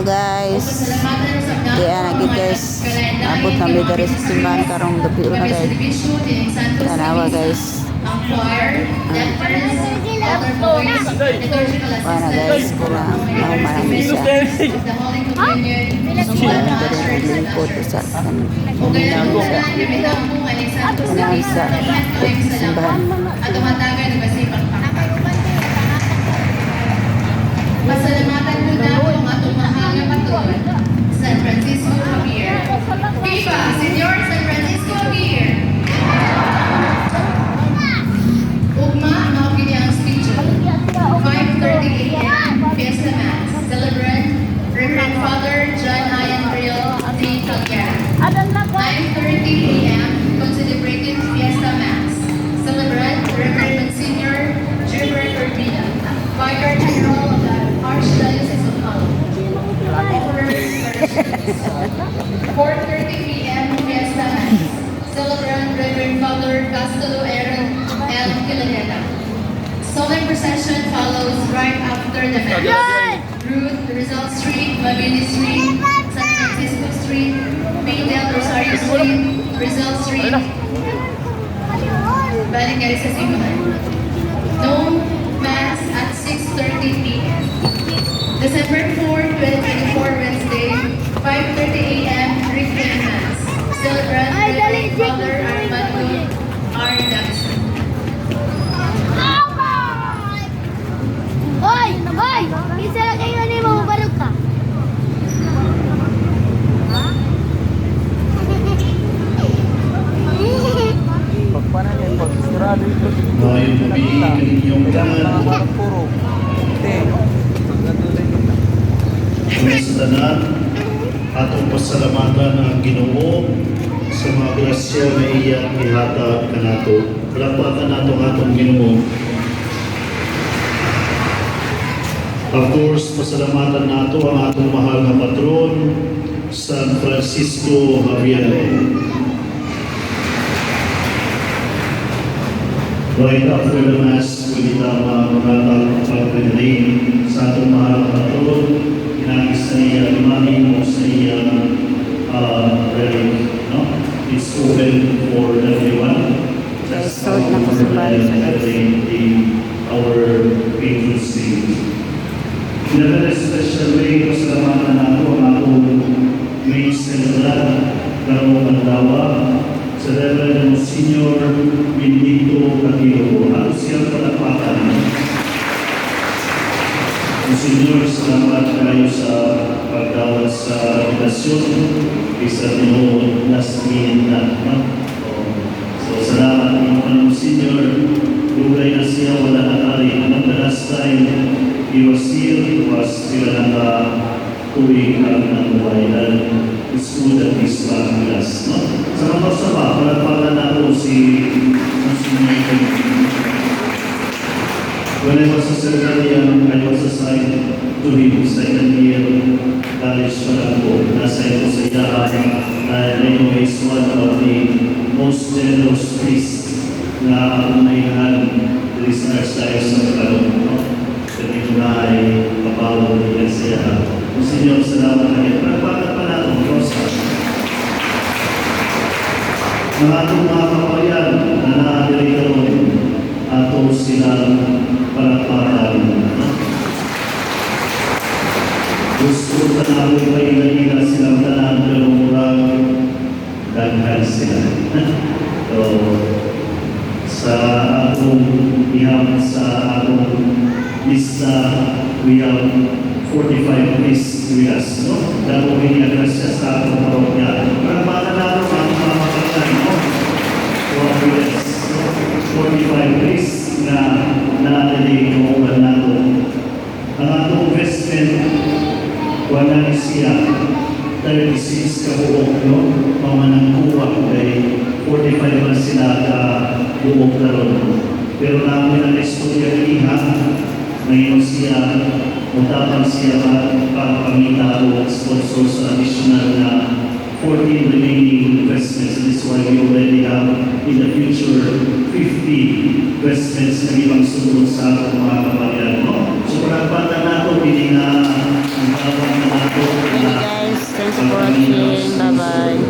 Hello guys. Gid guys. Abot na mi diri sa simbahan karong gabi na guys. Tanawa guys. Para guys kula mau marami siya. Na diri naglingkod sa kan. Uminaw sa uminaw sa simbahan. Pasalamatan Reverend Father Castello Aaron L. Kilanera. Solemn procession follows right after the Mass. Route, Rizal Street, Mabini Street, San Francisco Street, Maydel Rosario Street, Rizal Street, balik kayo sa simbahan. No Mass at 6.30 p.m. December 4, 2024, Gabi, kaninyong tanan, Parang puro. Hindi. Sa tanan, atong pasalamatan ang ginoo sa mga grasya na iya ihatag kanato. Palakpakan nato ang atong ginoo. Of course, pasalamatan nato ang atong mahal na patron, San Francisco Javier. Right after the Mass, tama maratang pag-redeem sa atong mahal na patron, inagis sa iya, imahin mo sa iya uh, relic, no? It's open for everyone. That's how na we our patron saint. In a very special way, pasalamatan nato ang atong may celebrar karong pandawa sa Reverend Monsignor Benedicto Catilo. Ano siyang palakpakan? Monsignor, salamat kayo sa pagdawat sa relasyon isa tinood last minute na. So, salamat mo ka Monsignor. Lugay na siya wala na kari. Anong the last time he was here, was sila na ang nabuhay na school that? Sa mga sa ba, palagpagan na ako si Monsignor When I was a secretarian, I was him second year college pa lang po. Nasa ito sa Yahan na I know is one of the most generous priests na research tayo sa karoon. No? Kasi ko na ay kapawag niya siya. Kung sinyo, salamat kayo. Pagpakat pa natin, Rosa. Mga atong mga kapayan na naadiri karoon, ato silang palakpakan. Gusto ka namin ila silang tanan pero murang daghan sila. so, sa atong iham sa atong lista, we have 45 lists with us. No? Damo iniagas siya sa atong parokya. Palakpakan natin ang atong mga kapatay. No? Progress. 45 days na natin yung nato. Ang atong investment, wala ni siya 36 ka buok, no? Mamanang kuha kay 45 man sila ka buok na ron. Pero namin ang istorya niya, ngayon siya, mutapang siya pa pagpamita o sponsor sa additional na 14 remaining investments. This is why we already have in the future 50 investments na ibang sunod sa atong mga kabayan. No? So, pagpata na ito, hindi na ang na Thank you guys. Thanks for watching. Bye-bye.